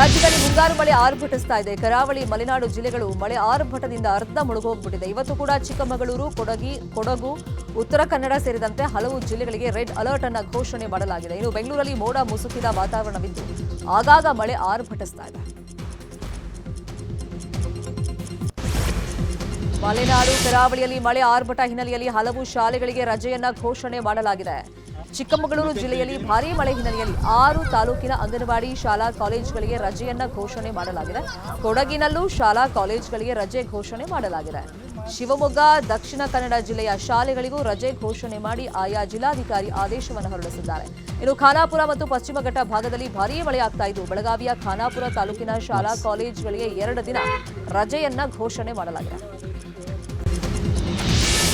ರಾಜ್ಯದಲ್ಲಿ ಮುಂಗಾರು ಮಳೆ ಆರ್ಭಟಿಸ್ತಾ ಇದೆ. ಕರಾವಳಿ, ಮಲೆನಾಡು ಜಿಲ್ಲೆಗಳು ಮಳೆ ಆರ್ಭಟದಿಂದ ಅರ್ಧ ಮುಳುಗೋಗ್ಬಿಟ್ಟಿದೆ. ಇವತ್ತು ಕೂಡ ಚಿಕ್ಕಮಗಳೂರು, ಕೊಡಗಿ, ಕೊಡಗು, ಉತ್ತರ ಕನ್ನಡ ಸೇರಿದಂತೆ ಹಲವು ಜಿಲ್ಲೆಗಳಿಗೆ ರೆಡ್ ಅಲರ್ಟ್ ಅನ್ನ ಘೋಷಣೆ ಮಾಡಲಾಗಿದೆ. ಇನ್ನು ಬೆಂಗಳೂರಲ್ಲಿ ಮೋಡ ಮುಸುಕಿದ ವಾತಾವರಣವಿದ್ದು, ಆಗಾಗ ಮಳೆ ಆರ್ಭಟಿಸ್ತಾ ಇದೆ. ಮಲೆನಾಡು, ಕರಾವಳಿಯಲ್ಲಿ ಮಳೆ ಆರ್ಭಟ ಹಿನ್ನೆಲೆಯಲ್ಲಿ ಹಲವು ಶಾಲೆಗಳಿಗೆ ರಜೆಯನ್ನ ಘೋಷಣೆ ಮಾಡಲಾಗಿದೆ. ಚಿಕ್ಕಮಗಳೂರು ಜಿಲ್ಲೆಯಲ್ಲಿ ಭಾರೀ ಮಳೆ ಹಿನ್ನೆಲೆಯಲ್ಲಿ ಆರು ತಾಲೂಕಿನ ಅಂಗನವಾಡಿ ಶಾಲಾ ಕಾಲೇಜುಗಳಿಗೆ ರಜೆಯನ್ನ ಘೋಷಣೆ ಮಾಡಲಾಗಿದೆ. ಕೊಡಗಿನಲ್ಲೂ ಶಾಲಾ ಕಾಲೇಜುಗಳಿಗೆ ರಜೆ ಘೋಷಣೆ ಮಾಡಲಾಗಿದೆ. ಶಿವಮೊಗ್ಗ, ದಕ್ಷಿಣ ಕನ್ನಡ ಜಿಲ್ಲೆಯ ಶಾಲೆಗಳಿಗೂ ರಜೆ ಘೋಷಣೆ ಮಾಡಿ ಆಯಾ ಜಿಲ್ಲಾಧಿಕಾರಿ ಆದೇಶವನ್ನು ಹೊರಡಿಸಿದ್ದಾರೆ. ಇನ್ನು ಖಾನಾಪುರ ಮತ್ತು ಪಶ್ಚಿಮ ಘಟ್ಟ ಭಾಗದಲ್ಲಿ ಭಾರೀ ಮಳೆಯಾಗ್ತಾ ಇದ್ದು, ಬೆಳಗಾವಿಯ ಖಾನಾಪುರ ತಾಲೂಕಿನ ಶಾಲಾ ಕಾಲೇಜುಗಳಿಗೆ ಎರಡು ದಿನ ರಜೆಯನ್ನ ಘೋಷಣೆ ಮಾಡಲಾಗಿದೆ.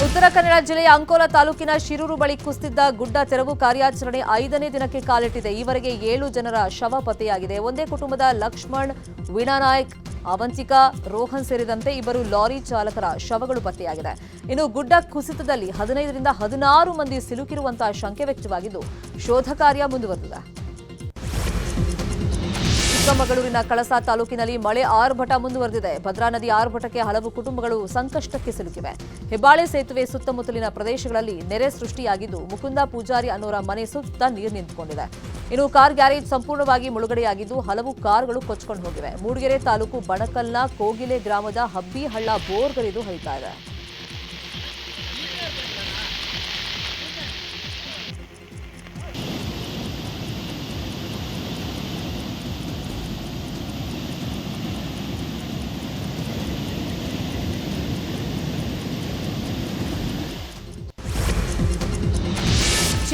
ಉತ್ತರ ಕನ್ನಡ ಜಿಲ್ಲೆಯ ಅಂಕೋಲಾ ತಾಲೂಕಿನ ಶಿರೂರು ಬಳಿ ಕುಸಿದಿದ್ದ ಗುಡ್ಡ ತೆರವು ಕಾರ್ಯಾಚರಣೆ ಐದನೇ ದಿನಕ್ಕೆ ಕಾಲಿಟ್ಟಿದೆ. ಈವರೆಗೆ ಏಳು ಜನರ ಶವ ಪತ್ತೆಯಾಗಿದೆ. ಒಂದೇ ಕುಟುಂಬದ ಲಕ್ಷ್ಮಣ್, ವೀಣಾ ನಾಯ್ಕ್, ಅವಂತಿಕಾ, ರೋಹನ್ ಸೇರಿದಂತೆ ಇಬ್ಬರು ಲಾರಿ ಚಾಲಕರ ಶವಗಳು ಪತ್ತೆಯಾಗಿದೆ. ಇನ್ನು ಗುಡ್ಡ ಕುಸಿತದಲ್ಲಿ ಹದಿನೈದರಿಂದ ಹದಿನಾರು ಮಂದಿ ಸಿಲುಕಿರುವಂತಹ ಶಂಕೆ ವ್ಯಕ್ತವಾಗಿದ್ದು, ಶೋಧ ಕಾರ್ಯ ಮುಂದುವರೆದಿದೆ. ಚಿಕ್ಕಮಗಳೂರಿನ ಕಳಸಾ ತಾಲೂಕಿನಲ್ಲಿ ಮಳೆ ಆರ್ಭಟ ಮುಂದುವರೆದಿದೆ. ಭದ್ರಾ ನದಿ ಆರ್ಭಟಕ್ಕೆ ಹಲವು ಕುಟುಂಬಗಳು ಸಂಕಷ್ಟಕ್ಕೆ ಸಿಲುಕಿವೆ. ಹೆಬ್ಬಾಳೆ ಸೇತುವೆ ಸುತ್ತಮುತ್ತಲಿನ ಪ್ರದೇಶಗಳಲ್ಲಿ ನೆರೆ ಸೃಷ್ಟಿಯಾಗಿದ್ದು, ಮುಕುಂದ ಪೂಜಾರಿ ಅನ್ನೋರ ಮನೆ ಸುತ್ತ ನೀರು ನಿಂತುಕೊಂಡಿದೆ. ಇನ್ನು ಕಾರ್ ಗ್ಯಾರೇಜ್ ಸಂಪೂರ್ಣವಾಗಿ ಮುಳುಗಡೆಯಾಗಿದ್ದು, ಹಲವು ಕಾರ್ಗಳು ಕೊಚ್ಕೊಂಡು ಹೋಗಿವೆ. ಮೂಡಿಗೆರೆ ತಾಲೂಕು ಬಣಕಲ್ನ ಕೋಗಿಲೆ ಗ್ರಾಮದ ಹಬ್ಬಿಹಳ್ಳ ಬೋರ್ಗರಿದು ಹರಿತಾ ಇದೆ.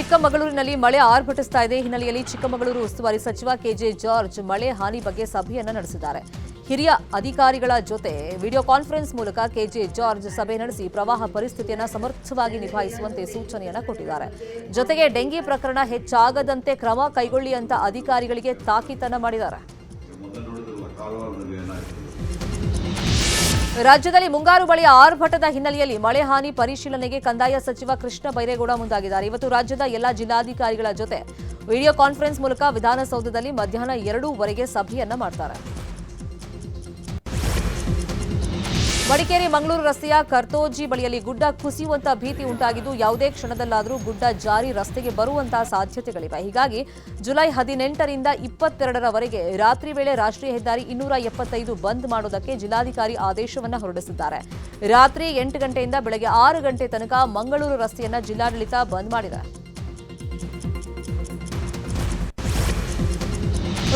ಚಿಕ್ಕಮಗಳೂರಿನಲ್ಲಿ ಮಳೆ ಆರ್ಭಟಿಸ್ತಾ ಇದೆ. ಹಿನ್ನೆಲೆಯಲ್ಲಿ ಚಿಕ್ಕಮಗಳೂರು ಉಸ್ತುವಾರಿ ಸಚಿವ ಕೆಜೆ ಜಾರ್ಜ್ ಮಳೆ ಹಾನಿ ಬಗ್ಗೆ ಸಭೆಯನ್ನು ನಡೆಸಿದ್ದಾರೆ. ಹಿರಿಯ ಅಧಿಕಾರಿಗಳ ಜೊತೆ ವಿಡಿಯೋ ಕಾನ್ಫರೆನ್ಸ್ ಮೂಲಕ ಕೆಜೆ ಜಾರ್ಜ್ ಸಭೆ ನಡೆಸಿ ಪ್ರವಾಹ ಪರಿಸ್ಥಿತಿಯನ್ನು ಸಮರ್ಥವಾಗಿ ನಿಭಾಯಿಸುವಂತೆ ಸೂಚನೆಯನ್ನು ಕೊಟ್ಟಿದ್ದಾರೆ. ಜೊತೆಗೆ ಡೆಂಗಿ ಪ್ರಕರಣ ಹೆಚ್ಚಾಗದಂತೆ ಕ್ರಮ ಕೈಗೊಳ್ಳಿ ಅಂತ ಅಧಿಕಾರಿಗಳಿಗೆ ತಾಕೀತನ್ನು ಮಾಡಿದ್ದಾರೆ. ರಾಜ್ಯದಲ್ಲಿ ಮುಂಗಾರು ಮಳೆಯ ಆರ್ಭಟದ ಹಿನ್ನೆಲೆಯಲ್ಲಿ ಮಳೆ ಹಾನಿ ಪರಿಶೀಲನೆಗೆ ಕಂದಾಯ ಸಚಿವ ಕೃಷ್ಣ ಬೈರೇಗೌಡ ಮುಂದಾಗಿದ್ದಾರೆ. ಇವತ್ತು ರಾಜ್ಯದ ಎಲ್ಲಾ ಜಿಲ್ಲಾಧಿಕಾರಿಗಳ ಜೊತೆ ವಿಡಿಯೋ ಕಾನ್ಫರೆನ್ಸ್ ಮೂಲಕ ವಿಧಾನಸೌಧದಲ್ಲಿ ಮಧ್ಯಾಹ್ನ ಎರಡೂವರೆಗೆ ಸಭೆಯನ್ನ ಮಾಡ್ತಾರೆ. ಮಡಿಕೇರಿ ಮಂಗಳೂರು ರಸ್ತೆಯ ಕರ್ತೋಜಿ ಬಳಿಯಲ್ಲಿ ಗುಡ್ಡ ಕುಸಿಯುವಂತ ಭೀತಿ ಉಂಟಾಗಿದ್ದು ಯಾವುದೇ ಕ್ಷಣದಲ್ಲಾದರೂ ಗುಡ್ಡ ಜಾರಿ ರಸ್ತೆಗೆ ಬರುವಂತಹ ಸಾಧ್ಯತೆಗಳಿವೆ. ಹೀಗಾಗಿ ಜುಲೈ ಹದಿನೆಂಟರಿಂದ ಇಪ್ಪತ್ತೆರಡರವರೆಗೆ ರಾತ್ರಿ ವೇಳೆ ರಾಷ್ಟ್ರೀಯ ಹೆದ್ದಾರಿ ಇನ್ನೂರ ಎಪ್ಪತ್ತೈದು ಬಂದ್ ಮಾಡೋದಕ್ಕೆ ಜಿಲ್ಲಾಧಿಕಾರಿ ಆದೇಶವನ್ನು ಹೊರಡಿಸಿದ್ದಾರೆ. ರಾತ್ರಿ ಎಂಟು ಗಂಟೆಯಿಂದ ಬೆಳಗ್ಗೆ ಆರು ಗಂಟೆ ತನಕ ಮಂಗಳೂರು ರಸ್ತೆಯನ್ನು ಜಿಲ್ಲಾಡಳಿತ ಬಂದ್ ಮಾಡಿದೆ.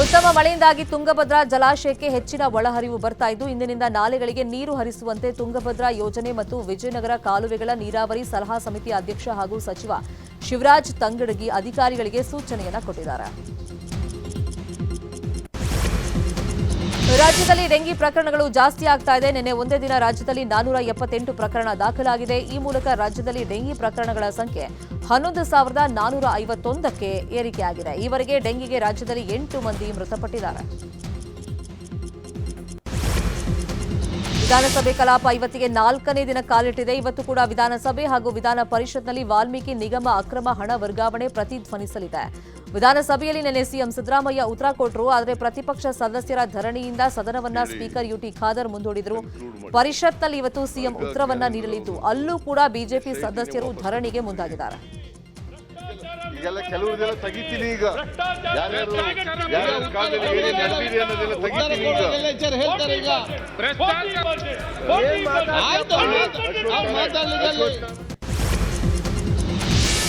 ಉತ್ತಮ ಮಳೆಯಿಂದಾಗಿ ತುಂಗಭದ್ರಾ ಜಲಾಶಯಕ್ಕೆ ಹೆಚ್ಚಿನ ಒಳಹರಿವು ಬರ್ತಾ ಇದ್ದು, ಇಂದಿನಿಂದ ನಾಲೆಗಳಿಗೆ ನೀರು ಹರಿಸುವಂತೆ ತುಂಗಭದ್ರಾ ಯೋಜನೆ ಮತ್ತು ವಿಜಯನಗರ ಕಾಲುವೆಗಳ ನೀರಾವರಿ ಸಲಹಾ ಸಮಿತಿ ಅಧ್ಯಕ್ಷ ಹಾಗೂ ಸಚಿವ ಶಿವರಾಜ್ ತಂಗಡಗಿ ಅಧಿಕಾರಿಗಳಿಗೆ ಸೂಚನೆಯನ್ನ ಕೊಟ್ಟಿದ್ದಾರೆ. ರಾಜ್ಯದಲ್ಲಿ ಡೆಂಗಿ ಪ್ರಕರಣಗಳು ಜಾಸ್ತಿ ಆಗ್ತಾ ಇದೆ. ನಿನ್ನೆ ಒಂದೇ ದಿನ ರಾಜ್ಯದಲ್ಲಿ ನಾನೂರ ಎಪ್ಪತ್ತೆಂಟು ಪ್ರಕರಣ ದಾಖಲಾಗಿದೆ. ಈ ಮೂಲಕ ರಾಜ್ಯದಲ್ಲಿ ಡೆಂಗಿ ಪ್ರಕರಣಗಳ ಸಂಖ್ಯೆ ಹನ್ನೊಂದು ಸಾವಿರದ ನಾನೂರ ಐವತ್ತೊಂದಕ್ಕೆ ಏರಿಕೆಯಾಗಿದೆ. ಈವರೆಗೆ ಡೆಂಗಿಗೆ ರಾಜ್ಯದಲ್ಲಿ ಎಂಟು ಮಂದಿ ಮೃತಪಟ್ಟಿದ್ದಾರೆ. ವಿಧಾನಸಭೆ ಕಲಾಪ ಇವತ್ತಿಗೆ ನಾಲ್ಕನೇ ದಿನ ಕಾಲಿಟ್ಟಿದೆ. ಇವತ್ತು ಕೂಡ ವಿಧಾನಸಭೆ ಹಾಗೂ ವಿಧಾನ ಪರಿಷತ್ನಲ್ಲಿ ವಾಲ್ಮೀಕಿ ನಿಗಮ ಅಕ್ರಮ ಹಣ ವರ್ಗಾವಣೆ ಪ್ರತಿಧ್ವನಿಸಲಿದೆ. ವಿಧಾನಸಭೆಯಲ್ಲಿ ನಿನ್ನೆ ಸಿಎಂ ಸಿದ್ದರಾಮಯ್ಯ ಉತ್ತರ ಕೊಟ್ಟರು ಆದರೆ ಪ್ರತಿಪಕ್ಷ ಸದಸ್ಯರ ಧರಣಿಯಿಂದ ಸದನವನ್ನ ಸ್ಪೀಕರ್ ಯುಟಿ ಖಾದರ್ ಮುಂದೂಡಿದರು. ಪರಿಷತ್ನಲ್ಲಿ ಇವತ್ತು ಸಿಎಂ ಉತ್ತರವನ್ನ ನೀಡಲಿದ್ದು. ಅಲ್ಲೂ ಕೂಡ ಬಿಜೆಪಿ ಸದಸ್ಯರು ಧರಣಿಗೆ ಮುಂದಾಗಿದ್ದಾರೆ. ಈಗೆಲ್ಲ ಕೆಲವ್ರದೆಲ್ಲ ತೆಗಿತೀನಿ ಈಗ. ಯಾರ್ಯಾರು ಯಾರ್ಯಾರ ಕಾಲದಲ್ಲಿ ಏನೇನ್ ನಡೆದಿದೆ ಅನ್ನೋದೆಲ್ಲ ತೆಗಿತೀನಿ ಈಗ. ಲೆಕ್ಚರ್ ಹೇಳ್ತಾರೆ ಈಗ. ಆಯ್ತು ಅವ್ರು ಮಾತಾಡ್ಲಿಕ್ಕೆ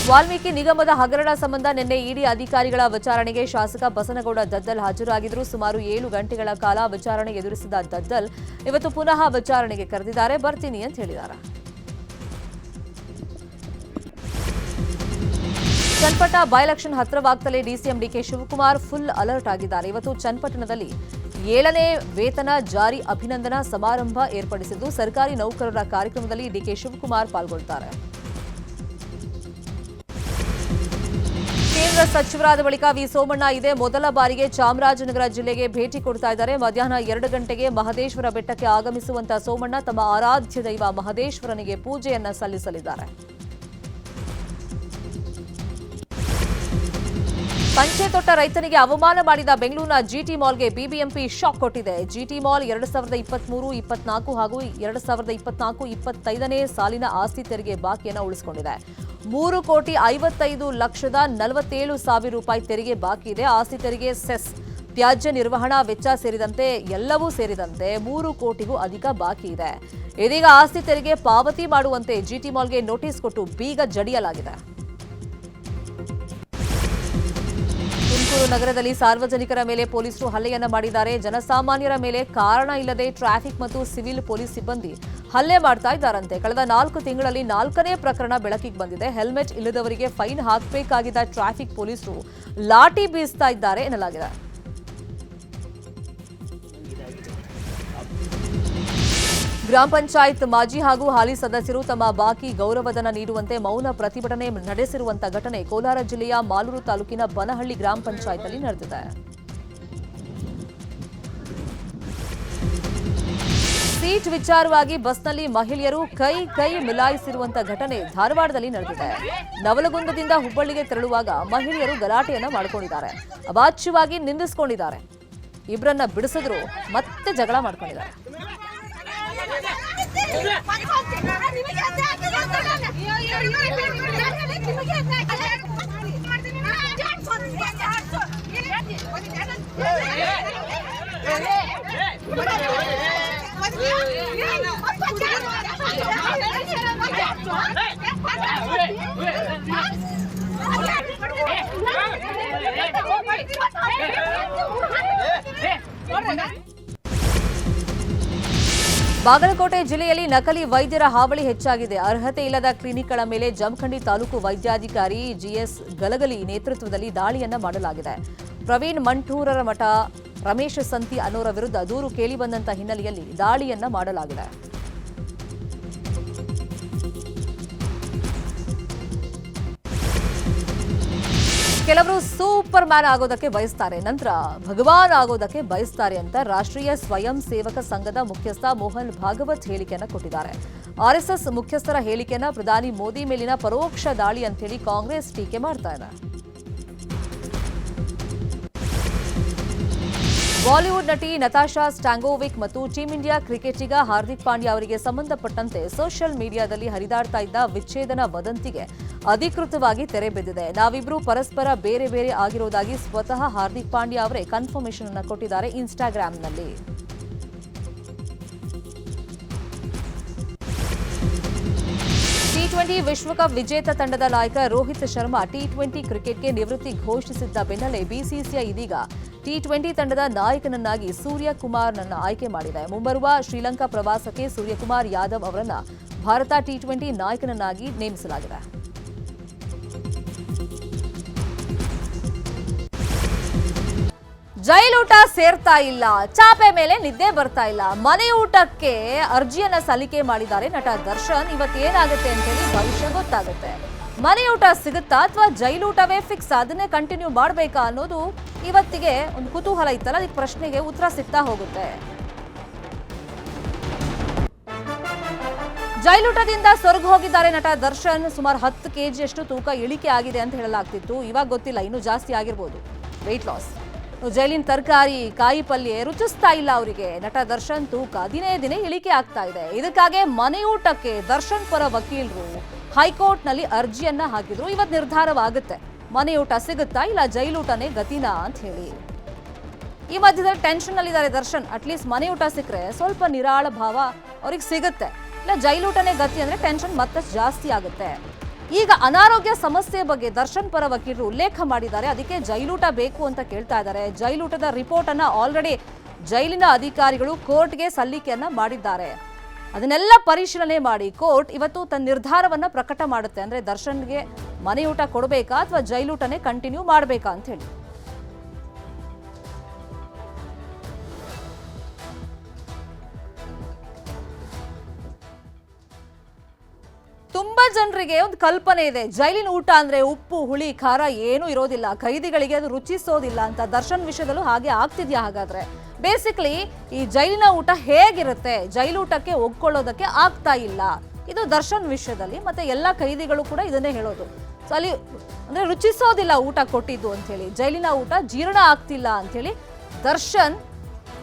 ವಾಲ್ಮೀಕಿ ನಿಗಮದ ಹಗರಣ ಸಂಬಂಧ ನಿನ್ನೆ ಇಡಿ ಅಧಿಕಾರಿಗಳ ವಿಚಾರಣೆಗೆ ಶಾಸಕ ಬಸನಗೌಡ ದದ್ದಲ್ ಹಾಜರಾಗಿದ್ದರು. ಸುಮಾರು ಏಳು ಗಂಟೆಗಳ ಕಾಲ ವಿಚಾರಣೆ ಎದುರಿಸಿದ ದದ್ದಲ್ ಇವತ್ತು ಪುನಃ ವಿಚಾರಣೆಗೆ ಕರೆದಿದ್ದಾರೆ. ಬರ್ತೀನಿ ಅಂತ ಹೇಳಿದ್ದಾರೆ. Channapatta byelection ಹತ್ರವಾಗ್ತಲೇ DCM D K Shivakumar full alert ಆಗಿದ್ದಾರೆ. ಇವತ್ತು ಚನ್ನಪಟ್ಟಣದಲ್ಲಿ ಏಳನೇ ವೇತನ ಜಾರಿ ಅಭಿನಂದನಾ ಸಮಾರಂಭ ಏರ್ಪಡಿಸಿದ್ದು ಸರ್ಕಾರಿ ನೌಕರರ ಕಾರ್ಯಕ್ರಮದಲ್ಲಿ ಡಿಕೆ ಶಿವಕುಮಾರ್ ಪಾಲ್ಗೊಳ್ತಾರೆ ಕೇಂದ್ರ ಸಚಿವರಾದ ಬಳಿಕ ವಿ ಸೋಮಣ್ಣ ಇದೇ. ಮೊದಲ ಬಾರಿಗೆ ಚಾಮರಾಜನಗರ ಜಿಲ್ಲೆಗೆ ಭೇಟಿ ಕೊಡ್ತಾ ಇದ್ದಾರೆ. ಮಧ್ಯಾಹ್ನ ಎರಡು ಗಂಟೆಗೆ ಮಹದೇಶ್ವರ ಬೆಟ್ಟಕ್ಕೆ ಆಗಮಿಸುವಂತಹ ಸೋಮಣ್ಣ ತಮ್ಮ ಆರಾಧ್ಯ ದೈವ ಮಹದೇಶ್ವರನಿಗೆ ಪೂಜೆಯನ್ನ ಸಲ್ಲಿಸಲಿದ್ದಾರೆ. ಪಂಚೆ ತೊಟ್ಟ ರೈತನಿಗೆ ಅವಮಾನ ಮಾಡಿದ ಬೆಂಗಳೂರಿನ ಜಿಟಿ ಮಾಲ್ಗೆ ಬಿಬಿಎಂಪಿ ಶಾಕ್ ಕೊಟ್ಟಿದೆ. ಜಿಟಿ ಮಾಲ್ ಎರಡು ಸಾವಿರದ ಇಪ್ಪತ್ಮೂರು, ಇಪ್ಪತ್ನಾಲ್ಕು ಹಾಗೂ ಎರಡು ಸಾವಿರದ ಇಪ್ಪತ್ನಾಲ್ಕು, ಇಪ್ಪತ್ತೈದನೇ ಸಾಲಿನ ಆಸ್ತಿ ತೆರಿಗೆ ಬಾಕಿಯನ್ನು ಉಳಿಸಿಕೊಂಡಿದೆ. ಮೂರು ಕೋಟಿ ಐವತ್ತೈದು ಲಕ್ಷದ ನಲವತ್ತೇಳು ಸಾವಿರ ರೂಪಾಯಿ ತೆರಿಗೆ ಬಾಕಿ ಇದೆ. ಆಸ್ತಿ ತೆರಿಗೆ ಸೆಸ್ ತ್ಯಾಜ್ಯ ನಿರ್ವಹಣಾ ವೆಚ್ಚ ಸೇರಿದಂತೆ ಎಲ್ಲವೂ ಸೇರಿದಂತೆ ಮೂರು ಕೋಟಿಗೂ ಅಧಿಕ ಬಾಕಿ ಇದೆ. ಇದೀಗ ಆಸ್ತಿ ತೆರಿಗೆ ಪಾವತಿ ಮಾಡುವಂತೆ ಜಿಟಿ ಮಾಲ್ಗೆ ನೋಟಿಸ್ ಕೊಟ್ಟು ಬೀಗ ಜಡಿಯಲಾಗಿದೆ. ತುಮಕೂರು ನಗರದಲ್ಲಿ ಸಾರ್ವಜನಿಕರ ಮೇಲೆ ಪೊಲೀಸರು ಹಲ್ಲೆಯನ್ನ ಮಾಡಿದ್ದಾರೆ. ಜನಸಾಮಾನ್ಯರ ಮೇಲೆ ಕಾರಣ ಇಲ್ಲದೆ ಟ್ರಾಫಿಕ್ ಮತ್ತು ಸಿವಿಲ್ ಪೊಲೀಸ್ ಸಿಬ್ಬಂದಿ ಹಲ್ಲೆ ಮಾಡ್ತಾ ಇದ್ದಾರಂತೆ. ಕಳೆದ ನಾಲ್ಕು ತಿಂಗಳಲ್ಲಿ ನಾಲ್ಕನೇ ಪ್ರಕರಣ ಬೆಳಕಿಗೆ ಬಂದಿದೆ. ಹೆಲ್ಮೆಟ್ ಇಲ್ಲದವರಿಗೆ ಫೈನ್ ಹಾಕಬೇಕಾಗಿದ್ದ ಟ್ರಾಫಿಕ್ ಪೊಲೀಸರು ಲಾಠಿ ಬೀಸ್ತಾ ಇದ್ದಾರೆ ಎನ್ನಲಾಗಿದೆ. ಗ್ರಾಮ ಪಂಚಾಯತ್ ಮಾಜಿ ಹಾಗೂ ಹಾಲಿ ಸದಸ್ಯರು ತಮ್ಮ ಬಾಕಿ ಗೌರವಧನ ನೀಡುವಂತೆ ಮೌನ ಪ್ರತಿಭಟನೆ ನಡೆಸಿರುವಂತ ಘಟನೆ ಕೋಲಾರ ಜಿಲ್ಲೆಯ ಮಾಲೂರು ತಾಲೂಕಿನ ಬನಹಳ್ಳಿ ಗ್ರಾಮ ಪಂಚಾಯತ್ನಲ್ಲಿ ನಡೆದಿದೆ. ಸೀಟ್ ವಿಚಾರವಾಗಿ ಬಸ್ನಲ್ಲಿ ಮಹಿಳೆಯರು ಕೈ ಕೈ ಮಿಲಾಯಿಸಿರುವಂತ ಘಟನೆ ಧಾರವಾಡದಲ್ಲಿ ನಡೆದಿದೆ. ನವಲಗುಂದದಿಂದ ಹುಬ್ಬಳ್ಳಿಗೆ ತೆರಳುವಾಗ ಮಹಿಳೆಯರು ಗಲಾಟೆಯನ್ನ ಮಾಡಿಕೊಂಡಿದ್ದಾರೆ. ಅವಾಚ್ಯವಾಗಿ ನಿಂದಿಸಿಕೊಂಡಿದ್ದಾರೆ. ಇಬ್ಬರನ್ನ ಬಿಡಿಸಿದ್ರು, ಮತ್ತೆ ಜಗಳ ಮಾಡ್ಕೊಂಡಿದ್ದಾರೆ. Hey! ಬಾಗಲಕೋಟೆ ಜಿಲ್ಲೆಯಲ್ಲಿ ನಕಲಿ ವೈದ್ಯರ ಹಾವಳಿ ಹೆಚ್ಚಾಗಿದೆ. ಅರ್ಹತೆ ಇಲ್ಲದ ಕ್ಲಿನಿಕ್ಗಳ ಮೇಲೆ ಜಮಖಂಡಿ ತಾಲೂಕು ವೈದ್ಯಾಧಿಕಾರಿ ಜಿಎಸ್ ಗಲಗಲಿ ನೇತೃತ್ವದಲ್ಲಿ ದಾಳಿಯನ್ನ ಮಾಡಲಾಗಿದೆ. ಪ್ರವೀಣ್ ಮಂಠೂರರ ಮಠ ರಮೇಶ್ ಸಂತಿ ಅನ್ನೋರ ವಿರುದ್ಧ ದೂರು ಕೇಳಿಬಂದಂತ ಹಿನ್ನೆಲೆಯಲ್ಲಿ ದಾಳಿಯನ್ನ ಮಾಡಲಾಗಿದೆ. ಕೆಲವರು ಸೂಪರ್ ಮ್ಯಾನ್ ಆಗೋದಕ್ಕೆ ಬಯಸ್ತಾರೆ. ನಂತರ ಭಗವಾನ್ ಆಗೋದಕ್ಕೆ ಬಯಸ್ತಾರೆ ಅಂತ ರಾಷ್ಟ್ರೀಯ ಸ್ವಯಂ ಸೇವಕ ಸಂಘದ ಮುಖ್ಯಸ್ಥ ಮೋಹನ್ ಭಾಗವತ್ ಹೇಳಿಕೆಯನ್ನ ಕೊಟ್ಟಿದ್ದಾರೆ. ಆರ್ಎಸ್ಎಸ್ ಮುಖ್ಯಸ್ಥರ ಹೇಳಿಕೆಯನ್ನ ಪ್ರಧಾನಿ ಮೋದಿ ಮೇಲಿನ ಪರೋಕ್ಷ ದಾಳಿ ಅಂತೇಳಿ ಕಾಂಗ್ರೆಸ್ ಟೀಕೆ ಮಾಡ್ತಾ ಇದೆ. ಬಾಲಿವುಡ್ ನಟಿ ನತಾಶಾ ಸ್ಟಾಂಗೋವಿಕ್ ಮತ್ತು ಟೀಂ ಇಂಡಿಯಾ ಕ್ರಿಕೆಟಿಗ ಹಾರ್ದಿಕ್ ಪಾಂಡ್ಯ ಅವರಿಗೆ ಸಂಬಂಧಪಟ್ಟಂತೆ ಸೋಷಿಯಲ್ ಮೀಡಿಯಾದಲ್ಲಿ ಹರಿದಾಡ್ತಾ ಇದ್ದ ವಿಚ್ಛೇದನ ವದಂತಿಗೆ ಅಧಿಕೃತವಾಗಿ ತೆರೆ ಬಿದ್ದಿದೆ. ನಾವಿಬ್ರು ಪರಸ್ಪರ ಬೇರೆ ಬೇರೆ ಆಗಿರೋದಾಗಿ ಸ್ವತಃ ಹಾರ್ದಿಕ್ ಪಾಂಡ್ಯ ಅವರೇ ಕನ್ಫರ್ಮೇಷನ್ ಅನ್ನು ಕೊಟ್ಟಿದ್ದಾರೆ ಇನ್ಸ್ಟಾಗ್ರಾಂನಲ್ಲಿ ಟಿ ಟ್ವೆಂಟಿ ವಿಶ್ವಕಪ್ ವಿಜೇತ ತಂಡದ ನಾಯಕ ರೋಹಿತ್ ಶರ್ಮಾ ಟಿ ಟ್ವೆಂಟಿ ಕ್ರಿಕೆಟ್ಗೆ ನಿವೃತ್ತಿ ಘೋಷಿಸಿದ್ದ ಬೆನ್ನಲ್ಲೇ ಬಿಸಿಸಿಐ ಇದೀಗ ಟಿ ಟ್ವೆಂಟಿ ತಂಡದ ನಾಯಕನನ್ನಾಗಿ ಸೂರ್ಯಕುಮಾರ್ನನ್ನು ಆಯ್ಕೆ ಮಾಡಿದೆ. ಮುಂಬರುವ ಶ್ರೀಲಂಕಾ ಪ್ರವಾಸಕ್ಕೆ ಸೂರ್ಯಕುಮಾರ್ ಯಾದವ್ ಅವರನ್ನು ಭಾರತ ಟಿ ಟ್ವೆಂಟಿ ನಾಯಕನನ್ನಾಗಿ ನೇಮಿಸಲಾಗಿದೆ. ಜೈಲೂಟ ಸೇರ್ತಾ ಇಲ್ಲ, ಚಾಪೆ ಮೇಲೆ ನಿದ್ದೆ ಬರ್ತಾ ಇಲ್ಲ. ಮನೆ ಊಟಕ್ಕೆ ಅರ್ಜಿಯನ್ನ ಸಲ್ಲಿಕೆ ಮಾಡಿದ್ದಾರೆ ನಟ ದರ್ಶನ್. ಇವತ್ತೇನಾಗುತ್ತೆ ಅಂತ ಹೇಳಿ ಭವಿಷ್ಯ ಗೊತ್ತಾಗುತ್ತೆ. ಮನೆ ಊಟ ಸಿಗುತ್ತಾ ಅಥವಾ ಜೈಲೂಟವೇ ಫಿಕ್ಸ್ ಅದನ್ನೇ ಕಂಟಿನ್ಯೂ ಮಾಡಬೇಕಾ ಅನ್ನೋದು ಇವತ್ತಿಗೆ ಒಂದು ಕುತೂಹಲ ಇತ್ತಲ್ಲ, ಅದಕ್ಕೆ ಪ್ರಶ್ನೆಗೆ ಉತ್ತರ ಸಿಗ್ತಾ ಹೋಗುತ್ತೆ. ಜೈಲೂಟದಿಂದ ಸ್ವರ್ಗ ಹೋಗಿದ್ದಾರೆ ನಟ ದರ್ಶನ್. ಸುಮಾರು ಹತ್ತು ಕೆಜಿಯಷ್ಟು ತೂಕ ಇಳಿಕೆ ಆಗಿದೆ ಅಂತ ಹೇಳಲಾಗ್ತಿತ್ತು. ಇವಾಗ ಗೊತ್ತಿಲ್ಲ, ಇನ್ನೂ ಜಾಸ್ತಿ ಆಗಿರ್ಬೋದು. ವೆಯ್ಟ್ ಲಾಸ್ ಜೈಲಿನ ತರಕಾರಿ ಕಾಯಿ ಪಲ್ಯ ರುಚಿಸ್ತಾ ಇಲ್ಲ ಅವರಿಗೆ. ನಟ ದರ್ಶನ್ ತೂಕ ದಿನೇ ದಿನೇ ಇಳಿಕೆ ಆಗ್ತಾ ಇದೆ. ಇದಕ್ಕಾಗಿ ಮನೆಯೂಟಕ್ಕೆ ದರ್ಶನ್ ಪರ ವಕೀಲರು ಹೈಕೋರ್ಟ್ನಲ್ಲಿ ಅರ್ಜಿಯನ್ನ ಹಾಕಿದ್ರು. ಇವತ್ತು ನಿರ್ಧಾರವಾಗುತ್ತೆ. ಮನೆಯೂಟ ಸಿಗುತ್ತಾ ಇಲ್ಲ ಜೈಲೂಟನೇ ಗತಿನಾ ಅಂತ ಹೇಳಿ. ಈ ಮಧ್ಯದಲ್ಲಿ ಟೆನ್ಷನ್ ದರ್ಶನ್. ಅಟ್ಲೀಸ್ಟ್ ಮನೆಯೂಟ ಸಿಕ್ಕರೆ ಸ್ವಲ್ಪ ನಿರಾಳ ಭಾವ ಅವ್ರಿಗೆ ಸಿಗುತ್ತೆ. ಇಲ್ಲ ಜೈಲೂಟನೇ ಗತಿ ಅಂದ್ರೆ ಟೆನ್ಷನ್ ಮತ್ತಷ್ಟು ಜಾಸ್ತಿ ಆಗುತ್ತೆ. ಈಗ ಅನಾರೋಗ್ಯ ಸಮಸ್ಯೆ ಬಗ್ಗೆ ದರ್ಶನ್ ಪರ ವಕೀಲರು ಉಲ್ಲೇಖ ಮಾಡಿದ್ದಾರೆ. ಅದಕ್ಕೆ ಜೈಲೂಟ ಬೇಕು ಅಂತ ಕೇಳ್ತಾ ಇದ್ದಾರೆ. ಜೈಲೂಟದ ರಿಪೋರ್ಟ್ ಅನ್ನ ಆಲ್ರೆಡಿ ಜೈಲಿನ ಅಧಿಕಾರಿಗಳು ಕೋರ್ಟ್ಗೆ ಸಲ್ಲಿಕೆಯನ್ನ ಮಾಡಿದ್ದಾರೆ. ಅದನ್ನೆಲ್ಲ ಪರಿಶೀಲನೆ ಮಾಡಿ ಕೋರ್ಟ್ ಇವತ್ತು ತನ್ನ ನಿರ್ಧಾರವನ್ನ ಪ್ರಕಟ ಮಾಡುತ್ತೆ. ಅಂದ್ರೆ ದರ್ಶನ್ಗೆ ಮನೆಯೂಟ ಕೊಡಬೇಕಾ ಅಥವಾ ಜೈಲೂಟನೇ ಕಂಟಿನ್ಯೂ ಮಾಡಬೇಕಾ ಅಂತ ಹೇಳಿ. ತುಂಬಾ ಜನರಿಗೆ ಒಂದು ಕಲ್ಪನೆ ಇದೆ. ಜೈಲಿನ ಊಟ ಅಂದ್ರೆ ಉಪ್ಪು, ಹುಳಿ, ಖಾರ ಏನೂ ಇರೋದಿಲ್ಲ. ಖೈದಿಗಳಿಗೆ ಅದು ರುಚಿಸೋದಿಲ್ಲ ಅಂತ ದರ್ಶನ್ ವಿಷಯದಲ್ಲೂ ಹಾಗೆ ಆಗ್ತಿದ್ಯಾ ಹಾಗಾದ್ರೆ? ಬೇಸಿಕ್ಲಿ ಈ ಜೈಲಿನ ಊಟ ಹೇಗಿರುತ್ತೆ? ಜೈಲೂಟಕ್ಕೆ ಒಗ್ಕೊಳ್ಳೋದಕ್ಕೆ ಆಗ್ತಾ ಇಲ್ಲ. ಇದು ದರ್ಶನ್ ವಿಷಯದಲ್ಲಿ ಮತ್ತೆ ಎಲ್ಲ ಕೈದಿಗಳು ಕೂಡ ಇದನ್ನೇ ಹೇಳೋದು. ಸೊ ಅಲ್ಲಿ ಅಂದ್ರೆ ರುಚಿಸೋದಿಲ್ಲ ಊಟ ಕೊಟ್ಟಿದ್ದು ಅಂತ ಹೇಳಿ ಜೈಲಿನ ಊಟ ಜೀರ್ಣ ಆಗ್ತಿಲ್ಲ ಹೇಳಿ ದರ್ಶನ್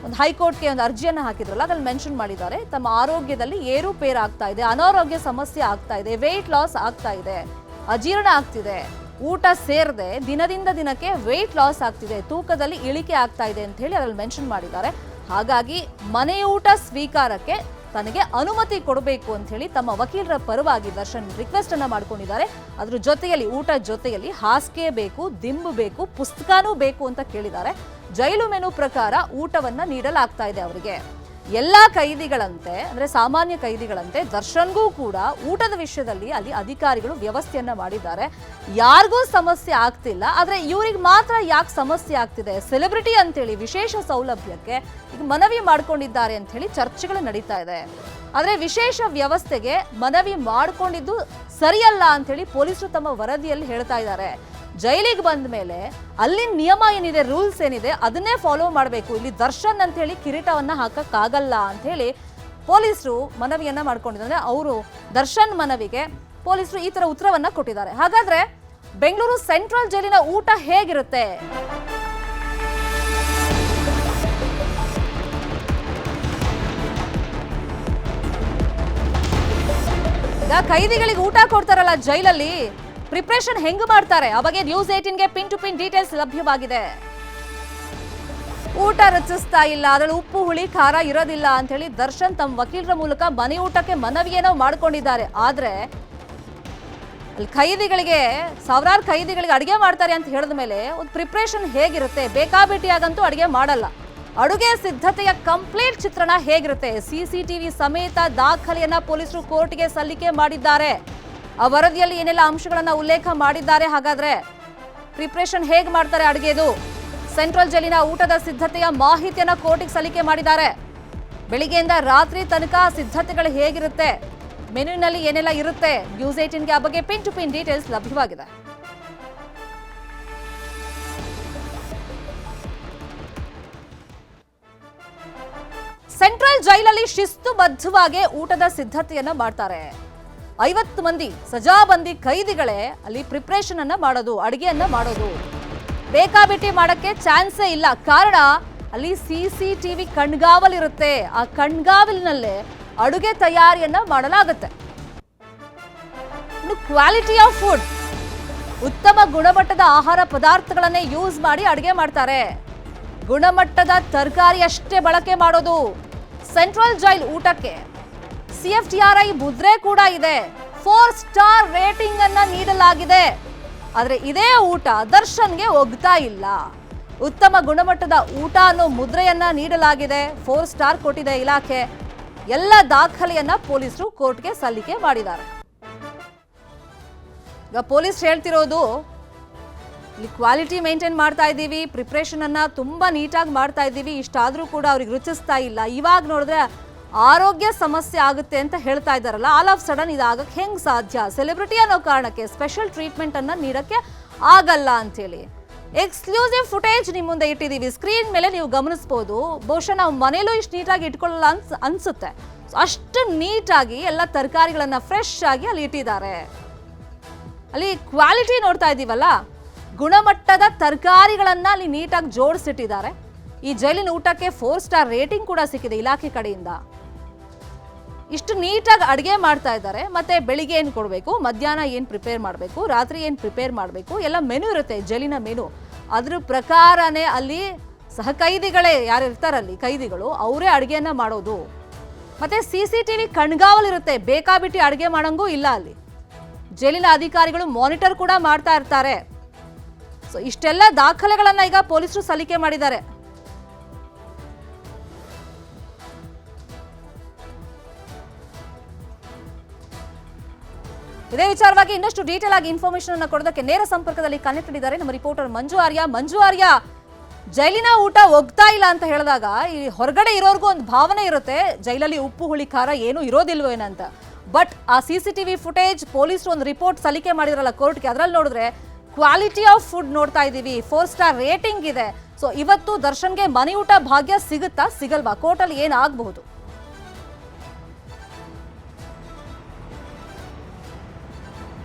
ಒಂದು ಹೈಕೋರ್ಟ್ಗೆ ಒಂದು ಅರ್ಜಿಯನ್ನು ಹಾಕಿದ್ರಲ್ಲ, ಅದ್ರಲ್ಲಿ ಮೆನ್ಷನ್ ಮಾಡಿದ್ದಾರೆ. ತಮ್ಮ ಆರೋಗ್ಯದಲ್ಲಿ ಏರುಪೇರು ಆಗ್ತಾ ಇದೆ, ಅನಾರೋಗ್ಯ ಸಮಸ್ಯೆ ಆಗ್ತಾ ಇದೆ ವೆಯ್ಟ್ ಲಾಸ್ ಆಗ್ತಾ ಇದೆ, ಅಜೀರ್ಣ ಆಗ್ತಿದೆ, ಊಟ ಸೇರದೆ ದಿನದಿಂದ ದಿನಕ್ಕೆ ವೆಯ್ಟ್ ಲಾಸ್ ಆಗ್ತಿದೆ, ತೂಕದಲ್ಲಿ ಇಳಿಕೆ ಆಗ್ತಾ ಇದೆ ಅಂತ ಹೇಳಿ ಅದ್ರಲ್ಲಿ ಮೆನ್ಷನ್ ಮಾಡಿದ್ದಾರೆ. ಹಾಗಾಗಿ ಮನೆಯೂಟ ಸ್ವೀಕಾರಕ್ಕೆ ತನಗೆ ಅನುಮತಿ ಕೊಡಬೇಕು ಅಂತ ಹೇಳಿ ತಮ್ಮ ವಕೀಲರ ಪರವಾಗಿ ದರ್ಶನ್ ರಿಕ್ವೆಸ್ಟ್ ಅನ್ನ ಮಾಡ್ಕೊಂಡಿದ್ದಾರೆ. ಅದ್ರ ಜೊತೆಯಲ್ಲಿ, ಊಟ ಜೊತೆಯಲ್ಲಿ ಹಾಸಿಗೆ ಬೇಕು, ದಿಂಬು ಬೇಕು, ಪುಸ್ತಕನೂ ಬೇಕು ಅಂತ ಕೇಳಿದ್ದಾರೆ. ಜೈಲು ಮೆನು ಪ್ರಕಾರ ಊಟವನ್ನ ನೀಡಲಾಗ್ತಾ ಇದೆ ಅವರಿಗೆ. ಎಲ್ಲ ಕೈದಿಗಳಂತೆ, ಅಂದ್ರೆ ಸಾಮಾನ್ಯ ಕೈದಿಗಳಂತೆ ದರ್ಶನ್ಗೂ ಕೂಡ ಊಟದ ವಿಷಯದಲ್ಲಿ ಅಲ್ಲಿ ಅಧಿಕಾರಿಗಳು ವ್ಯವಸ್ಥೆಯನ್ನ ಮಾಡಿದ್ದಾರೆ. ಯಾರಿಗೂ ಸಮಸ್ಯೆ ಆಗ್ತಿಲ್ಲ, ಆದ್ರೆ ಇವ್ರಿಗೆ ಮಾತ್ರ ಯಾಕೆ ಸಮಸ್ಯೆ ಆಗ್ತಿದೆ? ಸೆಲೆಬ್ರಿಟಿ ಅಂತೇಳಿ ವಿಶೇಷ ಸೌಲಭ್ಯಕ್ಕೆ ಈಗ ಮನವಿ ಮಾಡ್ಕೊಂಡಿದ್ದಾರೆ ಅಂತ ಹೇಳಿ ಚರ್ಚೆಗಳು ನಡೀತಾ ಇದೆ. ಆದ್ರೆ ವಿಶೇಷ ವ್ಯವಸ್ಥೆಗೆ ಮನವಿ ಮಾಡ್ಕೊಂಡಿದ್ದು ಸರಿಯಲ್ಲ ಅಂತ ಹೇಳಿ ಪೊಲೀಸರು ತಮ್ಮ ವರದಿಯಲ್ಲಿ ಹೇಳ್ತಾ ಇದ್ದಾರೆ. ಜೈಲಿಗೆ ಬಂದ ಮೇಲೆ ಅಲ್ಲಿನ ನಿಯಮ ಏನಿದೆ, ರೂಲ್ಸ್ ಏನಿದೆ, ಅದನ್ನೇ ಫಾಲೋ ಮಾಡಬೇಕು. ಇಲ್ಲಿ ದರ್ಶನ್ ಅಂತ ಹೇಳಿ ಕಿರೀಟವನ್ನ ಹಾಕಕ್ಕಾಗಲ್ಲ ಅಂತ ಹೇಳಿ ಪೊಲೀಸರು ಮನವಿಯನ್ನ ಮಾಡ್ಕೊಂಡಿದ್ದಾರೆ. ಅವರು ದರ್ಶನ್ ಮನವಿಗೆ ಪೊಲೀಸರು ಈ ತರ ಉತ್ತರವನ್ನ ಕೊಟ್ಟಿದ್ದಾರೆ. ಹಾಗಾದ್ರೆ ಬೆಂಗಳೂರು ಸೆಂಟ್ರಲ್ ಜೈಲಿನ ಊಟ ಹೇಗಿರುತ್ತೆ? ಈಗ ಕೈದಿಗಳಿಗೆ ಊಟ ಕೊಡ್ತಾರಲ್ಲ ಜೈಲಲ್ಲಿ? ಪ್ರಿಪ್ರೇಷನ್ ಹೆಂಗ್ ಮಾಡ್ತಾರೆ? ಆ ಬಗ್ಗೆ ನ್ಯೂಸ್ ಏಟೀನ್ಗೆ ಪಿನ್ ಟು ಪಿನ್ ಡೀಟೇಲ್ಸ್ ಲಭ್ಯವಾಗಿದೆ. ಊಟ ರಚಿಸ್ತಾ ಇಲ್ಲ. ಅದರಲ್ಲಿ ಉಪ್ಪು, ಹುಳಿ, ಖಾರ ಇರೋದಿಲ್ಲ ಅಂತ ಹೇಳಿ ದರ್ಶನ್ ತಮ್ಮ ವಕೀಲರ ಮೂಲಕ ಮನೆ ಊಟಕ್ಕೆ ಮನವಿಯೇನೋ ಮಾಡ್ಕೊಂಡಿದ್ದಾರೆ. ಆದ್ರೆ ಅಲ್ಲಿ ಖೈದಿಗಳಿಗೆ, ಸಾವಿರಾರು ಖೈದಿಗಳಿಗೆ ಅಡುಗೆ ಮಾಡ್ತಾರೆ ಅಂತ ಹೇಳಿದ ಮೇಲೆ ಒಂದು ಪ್ರಿಪ್ರೇಷನ್ ಹೇಗಿರುತ್ತೆ? ಬೇಕಾಬಿಟ್ಟಿಯಾಗಂತೂ ಅಡುಗೆ ಮಾಡಲ್ಲ. ಅಡುಗೆ ಸಿದ್ಧತೆಯ ಕಂಪ್ಲೀಟ್ ಚಿತ್ರಣ ಹೇಗಿರುತ್ತೆ? ಸಿಸಿಟಿವಿ ಸಮೇತ ದಾಖಲೆಯನ್ನ ಪೊಲೀಸರು ಕೋರ್ಟ್ಗೆ ಸಲ್ಲಿಕೆ ಮಾಡಿದ್ದಾರೆ. ಆ ವರದಿಯಲ್ಲಿ ಏನೆಲ್ಲ ಅಂಶಗಳನ್ನ ಉಲ್ಲೇಖ ಮಾಡಿದ್ದಾರೆ? ಹಾಗಾದ್ರೆ ಪ್ರಿಪ್ರೇಷನ್ ಹೇಗೆ ಮಾಡ್ತಾರೆ ಅಡುಗೆದು? ಸೆಂಟ್ರಲ್ ಜೈಲಿನ ಊಟದ ಸಿದ್ಧತೆಯ ಮಾಹಿತಿಯನ್ನ ಕೋರ್ಟಿಗೆ ಸಲ್ಲಿಕೆ ಮಾಡಿದ್ದಾರೆ. ಬೆಳಿಗ್ಗೆಯಿಂದ ರಾತ್ರಿ ತನಕ ಸಿದ್ಧತೆಗಳು ಹೇಗಿರುತ್ತೆ? ಮೆನುವಿನಲ್ಲಿ ಏನೆಲ್ಲ ಇರುತ್ತೆ? ನ್ಯೂಸ್ ಏಟೀನ್ಗೆ ಆ ಬಗ್ಗೆ ಪಿನ್ ಟು ಪಿನ್ ಡೀಟೇಲ್ಸ್ ಲಭ್ಯವಾಗಿದೆ. ಸೆಂಟ್ರಲ್ ಜೈಲಲ್ಲಿ ಶಿಸ್ತುಬದ್ಧವಾಗಿ ಊಟದ ಸಿದ್ಧತೆಯನ್ನು ಮಾಡ್ತಾರೆ. ಐವತ್ತು ಮಂದಿ ಸಜಾಬಂದಿ ಕೈದಿಗಳೇ ಅಲ್ಲಿ ಪ್ರಿಪ್ರೇಷನ್ ಅನ್ನ ಮಾಡೋದು, ಅಡುಗೆಯನ್ನ ಮಾಡೋದು. ಬೇಕಾಬಿಟ್ಟಿ ಮಾಡಕ್ಕೆ ಚಾನ್ಸೇ ಇಲ್ಲ. ಕಾರಣ ಅಲ್ಲಿ ಸಿ ಸಿ ಟಿವಿ ಕಣ್ಗಾವಲಿರುತ್ತೆ. ಆ ಕಣ್ಗಾವಲಿನಲ್ಲೇ ಅಡುಗೆ ತಯಾರಿಯನ್ನ ಮಾಡಲಾಗುತ್ತೆ. ಕ್ವಾಲಿಟಿ ಆಫ್ ಫುಡ್ ಉತ್ತಮ ಗುಣಮಟ್ಟದ ಆಹಾರ ಪದಾರ್ಥಗಳನ್ನೇ ಯೂಸ್ ಮಾಡಿ ಅಡುಗೆ ಮಾಡ್ತಾರೆ. ಗುಣಮಟ್ಟದ ತರಕಾರಿ ಅಷ್ಟೇ ಬಳಕೆ ಮಾಡೋದು. ಸೆಂಟ್ರಲ್ ಜೈಲ್ ಊಟಕ್ಕೆ C F T R I ಮುದ್ರೆ ಕೂಡ ಇದೆ. ಫೋರ್ ಸ್ಟಾರ್ ರೇಟಿಂಗ್ ಅನ್ನ ನೀಡಲಾಗಿದೆ. ಆದ್ರೆ ಇದೇ ಊಟ ದರ್ಶನ್ಗೆ ಒಗ್ತಾ ಇಲ್ಲ. ಉತ್ತಮ ಗುಣಮಟ್ಟದ ಊಟ ಅನ್ನೋ ಮುದ್ರೆಯನ್ನ ನೀಡಲಾಗಿದೆ. ಫೋರ್ ಸ್ಟಾರ್ ಕೊಟ್ಟಿದೆ ಇಲಾಖೆ. ಎಲ್ಲ ದಾಖಲೆಯನ್ನ ಪೊಲೀಸರು ಕೋರ್ಟ್ಗೆ ಸಲ್ಲಿಕೆ ಮಾಡಿದ್ದಾರೆ. ಈಗ ಪೊಲೀಸ್ ಹೇಳ್ತಿರೋದು, ಇಲ್ಲಿ ಕ್ವಾಲಿಟಿ ಮೇಂಟೈನ್ ಮಾಡ್ತಾ ಇದ್ದೀವಿ ಪ್ರಿಪ್ರೇಷನ್ ಅನ್ನ ತುಂಬಾ ನೀಟಾಗಿ ಮಾಡ್ತಾ ಇದ್ದೀವಿ, ಇಷ್ಟಾದ್ರೂ ಕೂಡ ಅವ್ರಿಗೆ ರುಚಿಸ್ತಾ ಇಲ್ಲ. ಇವಾಗ ನೋಡಿದ್ರೆ ಆರೋಗ್ಯ ಸಮಸ್ಯೆ ಆಗುತ್ತೆ ಅಂತ ಹೇಳ್ತಾ ಇದ್ದಾರಲ್ಲ ಆಲ್ ಆಫ್ ಸಡನ್ ಇದಾಗಕ್ಕೆ ಹೆಂಗ್ ಸಾಧ್ಯ? ಸೆಲೆಬ್ರಿಟಿ ಅನ್ನೋ ಕಾರಣಕ್ಕೆ ಸ್ಪೆಷಲ್ ಟ್ರೀಟ್ಮೆಂಟ್ ಅನ್ನ ನೀಡಕ್ಕೆ ಆಗಲ್ಲ ಅಂತೇಳಿ. ಎಕ್ಸ್ಕ್ಲೂಸಿವ್ ಫುಟೇಜ್ ನಿಮ್ಮ ಮುಂದೆ ಇಟ್ಟಿದ್ದೀವಿ ಸ್ಕ್ರೀನ್ ಮೇಲೆ ನೀವು ಗಮನಿಸ್ಬೋದು. ಬಹುಶಃ ನಾವು ಮನೇಲೂ ಇಷ್ಟು ನೀಟಾಗಿ ಇಟ್ಕೊಳ್ಳಲ್ಲ ಅನ್ಸ್, ಅನ್ಸುತ್ತೆ. ಅಷ್ಟು ನೀಟಾಗಿ ಎಲ್ಲ ತರಕಾರಿಗಳನ್ನು ಫ್ರೆಶ್ ಆಗಿ ಅಲ್ಲಿ ಇಟ್ಟಿದ್ದಾರೆ. ಅಲ್ಲಿ ಕ್ವಾಲಿಟಿ ನೋಡ್ತಾ ಇದ್ದೀವಲ್ಲ ಗುಣಮಟ್ಟದ ತರಕಾರಿಗಳನ್ನು ಅಲ್ಲಿ ನೀಟಾಗಿ ಜೋಡಿಸಿಟ್ಟಿದ್ದಾರೆ. ಈ ಜೈಲಿನ ಊಟಕ್ಕೆ ಫೋರ್ ಸ್ಟಾರ್ ರೇಟಿಂಗ್ ಕೂಡ ಸಿಕ್ಕಿದೆ ಇಲಾಖೆ ಕಡೆಯಿಂದ. ಇಷ್ಟು ನೀಟಾಗಿ ಅಡುಗೆ ಮಾಡ್ತಾ ಇದ್ದಾರೆ. ಮತ್ತೆ ಬೆಳಿಗ್ಗೆ ಏನು ಕೊಡಬೇಕು? ಮಧ್ಯಾಹ್ನ ಏನು ಪ್ರಿಪೇರ್ ಮಾಡಬೇಕು? ರಾತ್ರಿ ಏನು ಪ್ರಿಪೇರ್ ಮಾಡಬೇಕು? ಎಲ್ಲ ಮೆನು ಇರುತ್ತೆ. ಜಲಿನ ಮೆನು ಅದ್ರ ಪ್ರಕಾರನೇ ಅಲ್ಲಿ ಸಹ ಕೈದಿಗಳೇ ಯಾರು ಇರ್ತಾರಲ್ಲಿ ಕೈದಿಗಳು ಅವರೇ ಅಡುಗೆಯನ್ನು ಮಾಡೋದು. ಮತ್ತೆ ಸಿ ಸಿ ಟಿ ವಿ ಕಣ್ಗಾವಲಿರುತ್ತೆ ಬೇಕಾಬಿಟ್ಟಿ ಅಡುಗೆ ಮಾಡೋಂಗೂ ಇಲ್ಲ ಅಲ್ಲಿ. ಜೈಲಿನ ಅಧಿಕಾರಿಗಳು ಮಾನಿಟರ್ ಕೂಡ ಮಾಡ್ತಾ ಇರ್ತಾರೆ. ಸೊ ಇಷ್ಟೆಲ್ಲ ದಾಖಲೆಗಳನ್ನು ಈಗ ಪೊಲೀಸರು ಸಲ್ಲಿಕೆ ಮಾಡಿದ್ದಾರೆ. ಇದೇ ವಿಚಾರವಾಗಿ ಇನ್ನಷ್ಟು ಡೀಟೇಲ್ ಆಗಿ ಇನ್ಫಾರ್ಮೇಶನ್ ಅನ್ನು ಕೊಡೋದಕ್ಕೆ ನೇರ ಸಂಪರ್ಕದಲ್ಲಿ ಕನೆಕ್ಟ್ ನಮ್ಮ ರಿಪೋರ್ಟರ್ ಮಂಜು ಆರ್ಯ. ಮಂಜು ಆರ್ಯ, ಜೈಲಿನ ಊಟ ಒಗ್ತಾ ಇಲ್ಲ ಅಂತ ಹೇಳಿದಾಗ ಈ ಹೊರಗಡೆ ಇರೋರ್ಗೂ ಒಂದು ಭಾವನೆ ಇರುತ್ತೆ, ಜೈಲಲ್ಲಿ ಉಪ್ಪು, ಹುಳಿ, ಖಾರ ಏನೂ ಇರೋದಿಲ್ವೋ ಏನಂತ ಬಟ್ ಆ C C T V footage ಪೊಲೀಸರು ಒಂದು ರಿಪೋರ್ಟ್ ಸಲ್ಲಿಕೆ ಮಾಡಿದ್ರಲ್ಲ ಕೋರ್ಟ್ಗೆ ಅದರಲ್ಲಿ ನೋಡಿದ್ರೆ ಕ್ವಾಲಿಟಿ ಆಫ್ ಫುಡ್ ನೋಡ್ತಾ ಇದ್ದೀವಿ ಫೋರ್ ಸ್ಟಾರ್ ರೇಟಿಂಗ್ ಇದೆ. ಸೊ ಇವತ್ತು ದರ್ಶನ್ಗೆ ಮನೆ ಊಟ ಭಾಗ್ಯ ಸಿಗುತ್ತಾ, ಸಿಗಲ್ವಾ? ಕೋರ್ಟಲ್ಲಿ ಏನಾಗಬಹುದು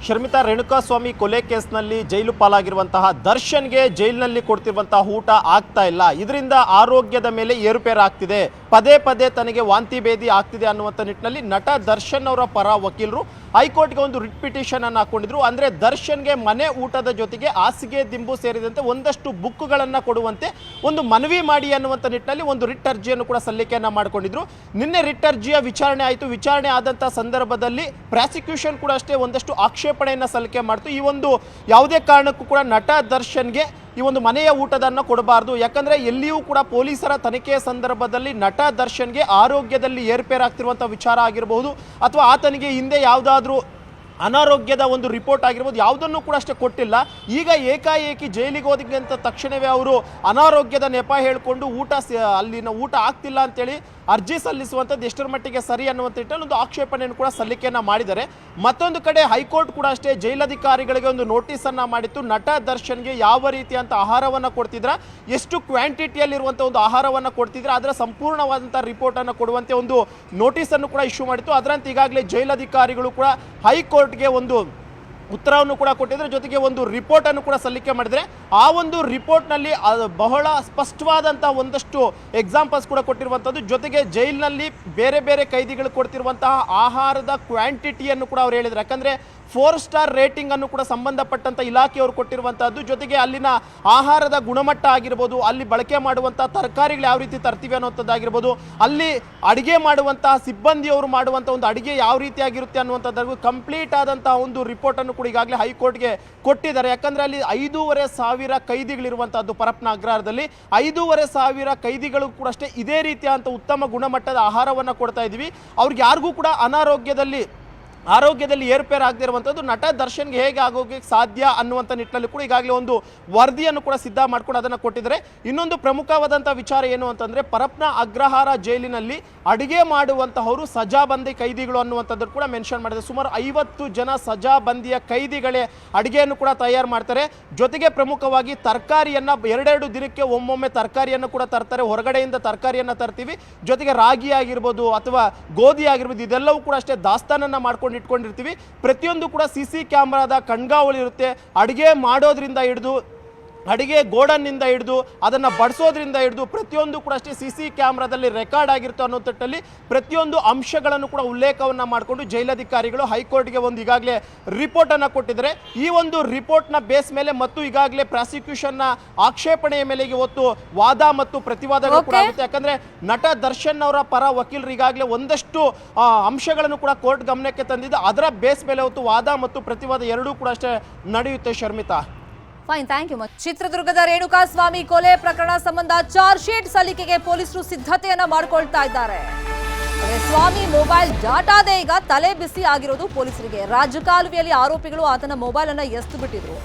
ಶರ್ಮಿತಾ ರೇಣುಕಾಸ್ವಾಮಿ ಕೊಲೆ ಕೇಸ್ನಲ್ಲಿ ಜೈಲು ಪಾಲಾಗಿರುವಂತಹ ದರ್ಶನ್ಗೆ ಜೈಲಿನಲ್ಲಿ ಕೊಡ್ತಿರುವಂತಹ ಊಟ ಆಗ್ತಾ ಇಲ್ಲ. ಇದರಿಂದ ಆರೋಗ್ಯದ ಮೇಲೆ ಏರುಪೇರು ಆಗ್ತಿದೆ. ಪದೇ ಪದೇ ತನಗೆ ವಾಂತಿ ಭೇದಿ ಆಗ್ತಿದೆ ಅನ್ನುವಂಥ ನಿಟ್ಟಿನಲ್ಲಿ ನಟ ದರ್ಶನ್ ಅವರ ಪರ ವಕೀಲರು ಹೈಕೋರ್ಟ್ಗೆ ಒಂದು ರಿಟ್ ಪಿಟಿಷನ್ ಅನ್ನು ಹಾಕೊಂಡಿದ್ರು. ಅಂದ್ರೆ ದರ್ಶನ್ಗೆ ಮನೆ ಊಟದ ಜೊತೆಗೆ ಹಾಸಿಗೆ, ದಿಂಬು ಸೇರಿದಂತೆ ಒಂದಷ್ಟು ಬುಕ್ಗಳನ್ನು ಕೊಡುವಂತೆ ಒಂದು ಮನವಿ ಮಾಡಿ ಅನ್ನುವಂಥ ನಿಟ್ಟಿನಲ್ಲಿ ಒಂದು ರಿಟ್ ಅರ್ಜಿಯನ್ನು ಕೂಡ ಸಲ್ಲಿಕೆಯನ್ನ ಮಾಡಿಕೊಂಡಿದ್ರು. ನಿನ್ನೆ ರಿಟ್ ಅರ್ಜಿಯ ವಿಚಾರಣೆ ಆಯಿತು. ವಿಚಾರಣೆ ಆದಂಥ ಸಂದರ್ಭದಲ್ಲಿ ಪ್ರಾಸಿಕ್ಯೂಷನ್ ಕೂಡ ಅಷ್ಟೇ ಒಂದಷ್ಟು ಆಕ್ಷೇಪಣೆಯನ್ನು ಸಲ್ಲಿಕೆ ಮಾಡ್ತು. ಈ ಒಂದು ಯಾವುದೇ ಕಾರಣಕ್ಕೂ ಕೂಡ ನಟ ದರ್ಶನ್ಗೆ ಈ ಒಂದು ಮನೆಯ ಊಟದನ್ನು ಕೊಡಬಾರ್ದು. ಯಾಕಂದ್ರೆ ಎಲ್ಲಿಯೂ ಕೂಡ ಪೊಲೀಸರ ತನಿಖೆಯ ಸಂದರ್ಭದಲ್ಲಿ ನಟ ದರ್ಶನ್ಗೆ ಆರೋಗ್ಯದಲ್ಲಿ ಏರ್ಪೇರಾಗ್ತಿರುವಂಥ ವಿಚಾರ ಆಗಿರಬಹುದು, ಅಥವಾ ಆತನಿಗೆ ಹಿಂದೆ ಯಾವುದಾದ್ರೂ ಅನಾರೋಗ್ಯದ ಒಂದು ರಿಪೋರ್ಟ್ ಆಗಿರ್ಬೋದು, ಯಾವುದನ್ನು ಕೂಡ ಅಷ್ಟೇ ಕೊಟ್ಟಿಲ್ಲ. ಈಗ ಏಕಾಏಕಿ ಜೈಲಿಗೆ ಹೋದಂತ ತಕ್ಷಣವೇ ಅವರು ಅನಾರೋಗ್ಯದ ನೆಪ ಹೇಳಿಕೊಂಡು ಊಟ ಅಲ್ಲಿನ ಊಟ ಆಗ್ತಿಲ್ಲ ಅಂತೇಳಿ ಅರ್ಜಿ ಸಲ್ಲಿಸುವಂಥದ್ದು ಎಷ್ಟರ ಮಟ್ಟಿಗೆ ಸರಿ ಅನ್ನುವಂಥ ನಿಟ್ಟಿನಲ್ಲಿ ಒಂದು ಆಕ್ಷೇಪಣೆಯನ್ನು ಕೂಡ ಸಲ್ಲಿಕೆಯನ್ನು ಮಾಡಿದ್ದಾರೆ. ಮತ್ತೊಂದು ಕಡೆ ಹೈಕೋರ್ಟ್ ಕೂಡ ಅಷ್ಟೇ ಜೈಲಧಿಕಾರಿಗಳಿಗೆ ಒಂದು ನೋಟಿಸನ್ನು ಮಾಡಿತ್ತು. ನಟ ದರ್ಶನ್ಗೆ ಯಾವ ರೀತಿಯಂಥ ಆಹಾರವನ್ನು ಕೊಡ್ತಿದ್ರ, ಎಷ್ಟು ಕ್ವಾಂಟಿಟಿಯಲ್ಲಿರುವಂಥ ಒಂದು ಆಹಾರವನ್ನು ಕೊಡ್ತಿದ್ರೆ, ಅದರ ಸಂಪೂರ್ಣವಾದಂಥ ರಿಪೋರ್ಟನ್ನು ಕೊಡುವಂತೆ ಒಂದು ನೋಟಿಸನ್ನು ಕೂಡ ಇಶ್ಯೂ ಮಾಡಿತ್ತು. ಅದರಂತೆ ಈಗಾಗಲೇ ಜೈಲಧಿಕಾರಿಗಳು ಕೂಡ ಹೈಕೋರ್ಟ್ಗೆ ಒಂದು ಉತ್ತರವನ್ನು ಕೂಡ ಕೊಟ್ಟಿದ್ರೆ. ಜೊತೆಗೆ ಒಂದು ರಿಪೋರ್ಟನ್ನು ಕೂಡ ಸಲ್ಲಿಕೆ ಮಾಡಿದರೆ ಆ ಒಂದು ರಿಪೋರ್ಟ್ನಲ್ಲಿ ಬಹಳ ಸ್ಪಷ್ಟವಾದಂಥ ಒಂದಷ್ಟು ಎಕ್ಸಾಂಪಲ್ಸ್ ಕೂಡ ಕೊಟ್ಟಿರುವಂಥದ್ದು ಜೊತೆಗೆ ಜೈಲಿನಲ್ಲಿ ಬೇರೆ ಬೇರೆ ಕೈದಿಗಳು ಕೊಡ್ತಿರುವಂತಹ ಆಹಾರದ ಕ್ವಾಂಟಿಟಿಯನ್ನು ಕೂಡ ಅವ್ರು ಹೇಳಿದ್ರು. ಯಾಕಂದರೆ ಫೋರ್ ಸ್ಟಾರ್ ರೇಟಿಂಗ್ ಅನ್ನು ಕೂಡ ಸಂಬಂಧಪಟ್ಟಂತ ಇಲಾಖೆಯವರು ಕೊಟ್ಟಿರುವಂತಹದ್ದು. ಜೊತೆಗೆ ಅಲ್ಲಿನ ಆಹಾರದ ಗುಣಮಟ್ಟ ಆಗಿರ್ಬೋದು, ಅಲ್ಲಿ ಬಳಕೆ ಮಾಡುವಂತಹ ತರಕಾರಿಗಳು ಯಾವ ರೀತಿ ತರ್ತೀವಿ ಅನ್ನುವಂಥದ್ದಾಗಿರ್ಬೋದು, ಅಲ್ಲಿ ಅಡಿಗೆ ಮಾಡುವಂತಹ ಸಿಬ್ಬಂದಿಯವರು ಮಾಡುವಂಥ ಒಂದು ಅಡಿಗೆ ಯಾವ ರೀತಿಯಾಗಿರುತ್ತೆ ಅನ್ನುವಂಥದ್ದು ಕಂಪ್ಲೀಟ್ ಆದಂತಹ ಒಂದು ರಿಪೋರ್ಟ್ ಅನ್ನು ಕೂಡ ಈಗಾಗಲೇ ಹೈಕೋರ್ಟ್ಗೆ ಕೊಟ್ಟಿದ್ದಾರೆ. ಯಾಕಂದ್ರೆ ಅಲ್ಲಿ ಐದೂವರೆ ಸಾವಿರ ಕೈದಿಗಳಿರುವಂತಹದ್ದು ಪರಪ್ನ ಅಗ್ರಹಾರದಲ್ಲಿ ಐದೂವರೆ ಸಾವಿರ ಕೈದಿಗಳು ಕೂಡ ಅಷ್ಟೇ ಇದೇ ರೀತಿಯಾದಂಥ ಉತ್ತಮ ಗುಣಮಟ್ಟದ ಆಹಾರವನ್ನು ಕೊಡ್ತಾ ಇದ್ದೀವಿ. ಅವ್ರಿಗೆ ಯಾರಿಗೂ ಕೂಡ ಅನಾರೋಗ್ಯದಲ್ಲಿ ಆರೋಗ್ಯದಲ್ಲಿ ಏರ್ಪೇರ್ ಆಗದಿರುವಂಥದ್ದು ನಟ ದರ್ಶನ್ಗೆ ಹೇಗೆ ಆಗೋಕ್ಕೆ ಸಾಧ್ಯ ಅನ್ನುವಂಥ ನಿಟ್ಟಿನಲ್ಲಿ ಕೂಡ ಈಗಾಗಲೇ ಒಂದು ವರದಿಯನ್ನು ಕೂಡ ಸಿದ್ಧ ಮಾಡ್ಕೊಂಡು ಅದನ್ನು ಕೊಟ್ಟಿದ್ದಾರೆ. ಇನ್ನೊಂದು ಪ್ರಮುಖವಾದಂಥ ವಿಚಾರ ಏನು ಅಂತಂದರೆ ಪರಪ್ನ ಅಗ್ರಹಾರ ಜೈಲಿನಲ್ಲಿ ಅಡಿಗೆ ಮಾಡುವಂತಹವರು ಸಜಾಬಂದಿ ಕೈದಿಗಳು ಅನ್ನುವಂಥದ್ದು ಕೂಡ ಮೆನ್ಷನ್ ಮಾಡಿದೆ. ಸುಮಾರು ಐವತ್ತು ಜನ ಸಜಾಬಂದಿಯ ಕೈದಿಗಳೇ ಅಡಿಗೆಯನ್ನು ಕೂಡ ತಯಾರು ಮಾಡ್ತಾರೆ. ಜೊತೆಗೆ ಪ್ರಮುಖವಾಗಿ ತರಕಾರಿಯನ್ನು ಎರಡೆರಡು ದಿನಕ್ಕೆ ಒಮ್ಮೊಮ್ಮೆ ತರಕಾರಿಯನ್ನು ಕೂಡ ತರ್ತಾರೆ. ಹೊರಗಡೆಯಿಂದ ತರಕಾರಿಯನ್ನು ತರ್ತೀವಿ. ಜೊತೆಗೆ ರಾಗಿ ಆಗಿರ್ಬೋದು ಅಥವಾ ಗೋಧಿ ಆಗಿರ್ಬೋದು ಇದೆಲ್ಲವೂ ಕೂಡ ಅಷ್ಟೇ ದಾಸ್ತಾನನ್ನು ಮಾಡ್ಕೊಂಡು ಇಟ್ಕೊಂಡಿರ್ತೀವಿ. ಪ್ರತಿಯೊಂದು ಕೂಡ ಸಿ ಸಿ ಕ್ಯಾಮ್ರಾದ ಕಣ್ಗಾವಲು ಇರುತ್ತೆ. ಅಡುಗೆ ಮಾಡೋದ್ರಿಂದ ಹಿಡಿದು ಅಡಿಗೆ ಗೋಡನ್ನಿಂದ ಹಿಡಿದು ಅದನ್ನು ಬಡಿಸೋದ್ರಿಂದ ಹಿಡಿದು ಪ್ರತಿಯೊಂದು ಕೂಡ ಅಷ್ಟೇ ಸಿ ಸಿ ಕ್ಯಾಮ್ರಾದಲ್ಲಿ ರೆಕಾರ್ಡ್ ಆಗಿರುತ್ತೆ ಅನ್ನೋ ತಟ್ಟಲ್ಲಿ ಪ್ರತಿಯೊಂದು ಅಂಶಗಳನ್ನು ಕೂಡ ಉಲ್ಲೇಖವನ್ನು ಮಾಡಿಕೊಂಡು ಜೈಲಾಧಿಕಾರಿಗಳು ಹೈಕೋರ್ಟ್ಗೆ ಒಂದು ಈಗಾಗಲೇ ರಿಪೋರ್ಟನ್ನು ಕೊಟ್ಟಿದ್ದಾರೆ. ಈ ಒಂದು ರಿಪೋರ್ಟ್ನ ಬೇಸ್ ಮೇಲೆ ಮತ್ತು ಈಗಾಗಲೇ ಪ್ರಾಸಿಕ್ಯೂಷನ್ನ ಆಕ್ಷೇಪಣೆಯ ಮೇಲೆ ಇವತ್ತು ವಾದ ಮತ್ತು ಪ್ರತಿವಾದಗಳು ಕೂಡ. ಆಗುತ್ತೆ. ಯಾಕಂದ್ರೆ ನಟ ದರ್ಶನ್ ಅವರ ಪರ ವಕೀಲರು ಈಗಾಗಲೇ ಒಂದಷ್ಟು ಅಂಶಗಳನ್ನು ಕೂಡ ಕೋರ್ಟ್ ಗಮನಕ್ಕೆ ತಂದಿದ್ದು ಅದರ ಬೇಸ್ ಮೇಲೆ ಹೊತ್ತು ವಾದ ಮತ್ತು ಪ್ರತಿವಾದ ಎರಡೂ ಕೂಡ ಅಷ್ಟೇ ನಡೆಯುತ್ತೆ Sharmita. Fine thank you much ಚಿತ್ರದುರ್ಗದ ರೇಣುಕಾ ಸ್ವಾಮಿ ಕೊಲೆ ಪ್ರಕರಣ ಸಂಬಂಧ ಚಾರ್ಜ್ ಶೀಟ್ ಸಲ್ಲಿಕೆಗೆ ಪೊಲೀಸರು ಸಿದ್ಧತೆಯನ್ನ ಮಾಡಿಕೊಳ್ತಾ ಇದ್ದಾರೆ. ಸ್ವಾಮಿ ಮೊಬೈಲ್ ಡಾಟಾದೇ ಈಗ ತಲೆ ಬಿಸಿ ಆಗಿರೋದು ಪೊಲೀಸರಿಗೆ. ರಾಜಕಾಲುವೆಯಲ್ಲಿ ಆರೋಪಿಗಳು ಆತನ ಮೊಬೈಲ್ ಅನ್ನ ಎಸ್ತು ಬಿಟ್ಟಿದ್ರು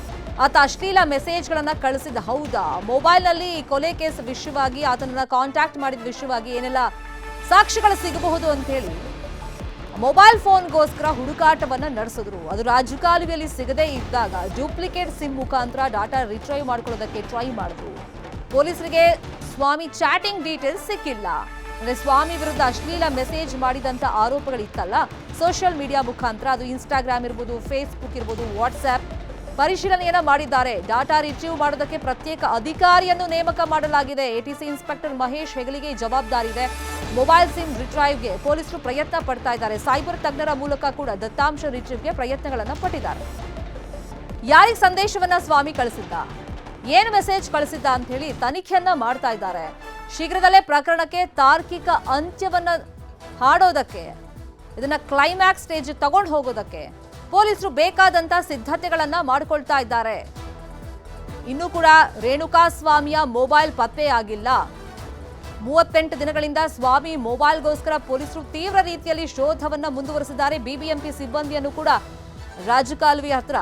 ಆತ ಅಶ್ಲೀಲ ಮೆಸೇಜ್ಗಳನ್ನ ಕಳಿಸಿದ ಹೌದಾ? ಮೊಬೈಲ್ನಲ್ಲಿ ಈ ಕೊಲೆ ಕೇಸ್ ವಿಷಯವಾಗಿ ಆತನನ್ನ ಕಾಂಟ್ಯಾಕ್ಟ್ ಮಾಡಿದ ವಿಷಯವಾಗಿ ಏನೆಲ್ಲ ಸಾಕ್ಷಿಗಳು ಸಿಗಬಹುದು ಅಂತ ಹೇಳಿ. ಮೊಬೈಲ್ ಫೋನ್ಗೋಸ್ಕರ ಹುಡುಕಾಟವನ್ನು ನಡೆಸಿದ್ರು. ಅದು ರಾಜಕಾಲುವೆಯಲ್ಲಿ ಸಿಗದೇ ಇದ್ದಾಗ ಡೂಪ್ಲಿಕೇಟ್ ಸಿಮ್ ಮುಖಾಂತರ ಡಾಟಾ ರಿಟ್ರೈವ್ ಮಾಡ್ಕೊಳ್ಳೋದಕ್ಕೆ ಟ್ರೈ ಮಾಡಿದ್ರು. ಪೊಲೀಸರಿಗೆ ಸ್ವಾಮಿ ಚಾಟಿಂಗ್ ಡೀಟೇಲ್ಸ್ ಸಿಕ್ಕಿಲ್ಲ. ಅಂದ್ರೆ ಸ್ವಾಮಿ ವಿರುದ್ಧ ಅಶ್ಲೀಲ ಮೆಸೇಜ್ ಮಾಡಿದಂತ ಆರೋಪಗಳಿತ್ತಲ್ಲ, ಸೋಷಿಯಲ್ ಮೀಡಿಯಾ ಮುಖಾಂತರ ಅದು ಇನ್ಸ್ಟಾಗ್ರಾಮ್ ಇರ್ಬೋದು, ಫೇಸ್ಬುಕ್ ಇರ್ಬೋದು, ವಾಟ್ಸ್ಆ್ಯಪ್ ಪರಿಶೀಲನೆಯನ್ನ ಮಾಡಿದ್ದಾರೆ. ಡಾಟಾ ರಿಟ್ರೀವ್ ಮಾಡೋದಕ್ಕೆ ಪ್ರತ್ಯೇಕ ಅಧಿಕಾರಿಯನ್ನು ನೇಮಕ ಮಾಡಲಾಗಿದೆ. ಎಟಿಸಿ ಇನ್ಸ್ಪೆಕ್ಟರ್ ಮಹೇಶ್ ಹೆಗಲಿಗೆ ಜವಾಬ್ದಾರಿ ಇದೆ ಮೊಬೈಲ್ ಸಿಮ್ ರಿಟ್ರೈವ್ಗೆ ಪೊಲೀಸರು ಪ್ರಯತ್ನ ಪಡ್ತಾ ಇದ್ದಾರೆ. ಸೈಬರ್ ತಜ್ಞರ ಮೂಲಕ ಕೂಡ ದತ್ತಾಂಶ ರಿಟ್ರೀವ್ಗೆ ಪ್ರಯತ್ನಗಳನ್ನು ಪಟ್ಟಿದ್ದಾರೆ. ಯಾರಿಗೆ ಸಂದೇಶವನ್ನ ಸ್ವಾಮಿ ಕಳಿಸಿದ್ದ? ಏನು ಮೆಸೇಜ್ ಕಳಿಸಿದ್ದ ಅಂತ ಹೇಳಿ ತನಿಖೆಯನ್ನ ಮಾಡ್ತಾ ಇದ್ದಾರೆ. ಶೀಘ್ರದಲ್ಲೇ ಪ್ರಕರಣಕ್ಕೆ ತಾರ್ಕಿಕ ಅಂತ್ಯವನ್ನ ಹಾಡೋದಕ್ಕೆ, ಇದನ್ನ ಕ್ಲೈಮ್ಯಾಕ್ಸ್ ಸ್ಟೇಜ್ ತಗೊಂಡು ಹೋಗೋದಕ್ಕೆ ಪೊಲೀಸರು ಬೇಕಾದಂತ ಸಿದ್ಧತೆಗಳನ್ನ ಮಾಡಿಕೊಳ್ತಾ ಇದ್ದಾರೆ. ಇನ್ನೂ ಕೂಡ ರೇಣುಕಾ ಸ್ವಾಮಿಯ ಮೊಬೈಲ್ ಪತ್ತೆಯಾಗಿಲ್ಲ. ಮೂವತ್ತೆಂಟು ದಿನಗಳಿಂದ ಸ್ವಾಮಿ ಮೊಬೈಲ್ಗೋಸ್ಕರ ಪೊಲೀಸರು ತೀವ್ರ ರೀತಿಯಲ್ಲಿ ಶೋಧವನ್ನು ಮುಂದುವರೆಸಿದ್ದಾರೆ ಬಿಬಿಎಂಪಿ ಸಿಬ್ಬಂದಿಯನ್ನು ಕೂಡ. ರಾಜಕಾಲುವೆ ಹತ್ರ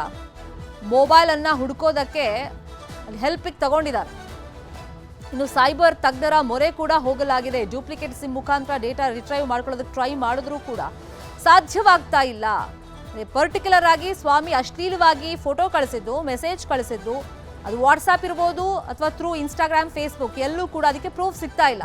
ಮೊಬೈಲ್ ಅನ್ನ ಹುಡುಕೋದಕ್ಕೆ ಹೆಲ್ಪಿಗೆ ತಗೊಂಡಿದ್ದಾರೆ. ಇನ್ನು ಸೈಬರ್ ತಜ್ಞರ ಮೊರೆ ಕೂಡ ಹೋಗಲಾಗಿದೆ. ಡೂಪ್ಲಿಕೇಟ್ ಸಿಮ್ ಮುಖಾಂತರ ಡೇಟಾ ರಿಟ್ರೈವ್ ಮಾಡ್ಕೊಳ್ಳೋದಕ್ಕೆ ಟ್ರೈ ಮಾಡಿದ್ರೂ ಕೂಡ ಸಾಧ್ಯವಾಗ್ತಾ ಇಲ್ಲ. ಪರ್ಟಿಕ್ಯುಲರ್ ಆಗಿ ಸ್ವಾಮಿ ಅಶ್ಲೀಲವಾಗಿ ಫೋಟೋ ಕಳಿಸಿದ್ದು, ಮೆಸೇಜ್ ಕಳಿಸಿದ್ದು ಅದು ವಾಟ್ಸಾಪ್ ಇರ್ಬೋದು ಅಥವಾ ಥ್ರೂ ಇನ್ಸ್ಟಾಗ್ರಾಮ್ ಫೇಸ್ಬುಕ್ ಎಲ್ಲೂ ಕೂಡ ಅದಕ್ಕೆ ಪ್ರೂಫ್ ಸಿಗ್ತಾ ಇಲ್ಲ.